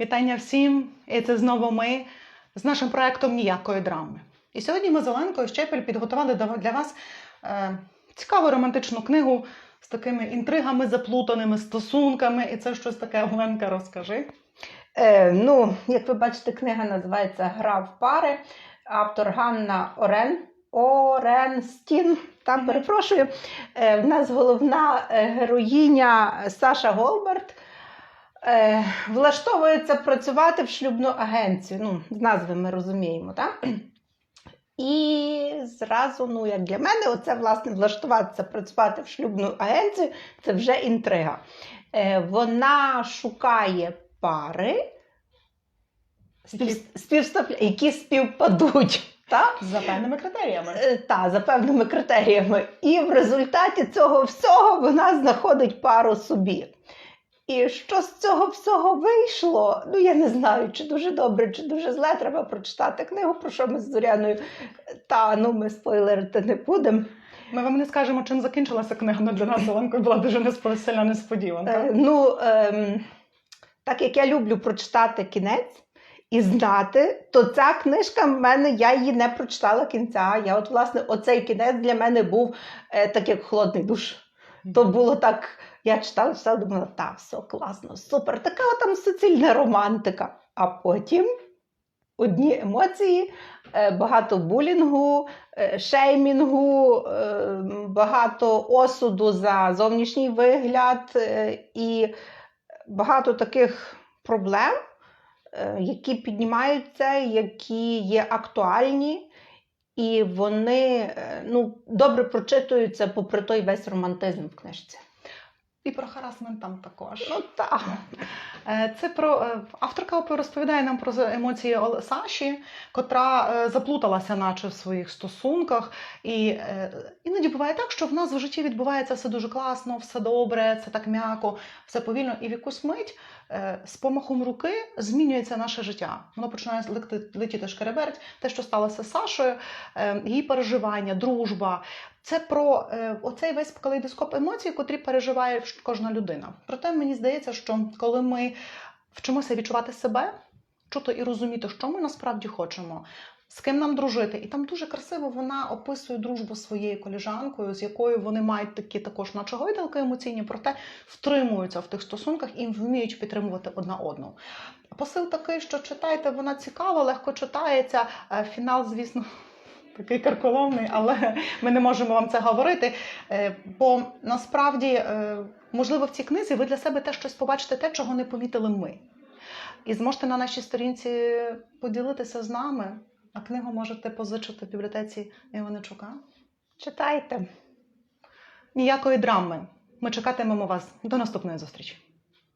Вітання всім! І це знову ми з нашим проектом ніякої драми. І сьогодні ми з Оленкою Щепель підготували для вас е, цікаву романтичну книгу з такими інтригами, заплутаними стосунками. І це щось таке, Оленка, розкажи. Е, ну, як ви бачите, книга називається Гра в пари. Автор Ганна Орен. Оренстін. Там перепрошую. Е, в нас головна е, героїня Саша Голберт. Е, влаштовується працювати в шлюбну агенцію. Ну, з назви ми розуміємо, так? І зразу, ну, як для мене, оце власне влаштуватися працювати в шлюбну агенцію це вже інтрига. Е, вона шукає пари, спів, які співпадуть. Так? За певними критеріями. Е, Та, за певними критеріями. І в результаті цього всього вона знаходить пару собі. І що з цього всього вийшло? Ну, я не знаю, чи дуже добре, чи дуже зле. Треба прочитати книгу, про що ми з Зоряною. Та ну ми спойлерити не будемо. Ми вам не скажемо, чим закінчилася книга, але для нас з Оленкою була дуже неспо- сильна несподіванка. Е, ну, ем, так як я люблю прочитати кінець і знати, то ця книжка в мене, я її не прочитала кінця. Я от, власне, оцей кінець для мене був е, так, як холодний душ. То було так, я читала, читала, думала, так, все класно, супер, така там суцільна романтика. А потім одні емоції, е, багато булінгу, е, шеймінгу, е, багато осуду за зовнішній вигляд і багато таких проблем, які піднімаються, які є актуальні. І вони е, ну, добре прочитуються попри той весь романтизм в книжці. І про харасмент там також. Ну так. Е, Це про е, авторка розповідає нам про емоції Саші, котра е, заплуталася, наче в своїх стосунках. І іноді буває так, що в нас в житті відбувається все дуже класно, все добре, це так м'яко, все повільно. І в якусь мить з помахом руки змінюється наше життя. Воно починає летіти, шкереберть. Те, що сталося з Сашою, її переживання, дружба. Це про е, оцей весь калейдоскоп емоцій, котрі переживає кожна людина. Проте мені здається, що коли ми вчимося відчувати себе, чути і розуміти, що ми насправді хочемо, з ким нам дружити, і там дуже красиво вона описує дружбу своєю коліжанкою, з якою вони мають такі також, наче гойдалки емоційні, проте втримуються в тих стосунках і вміють підтримувати одна одну. Посил такий, що читайте, вона цікава, легко читається. Е, Фінал, звісно. Такий карколомний, але ми не можемо вам це говорити. Е, Бо насправді, е, можливо, в цій книзі ви для себе теж щось побачите, те, чого не помітили ми. І зможете на нашій сторінці поділитися з нами, а книгу можете позичити в бібліотеці Іваничука. Читайте. Ніякої драми. Ми чекатимемо вас до наступної зустрічі.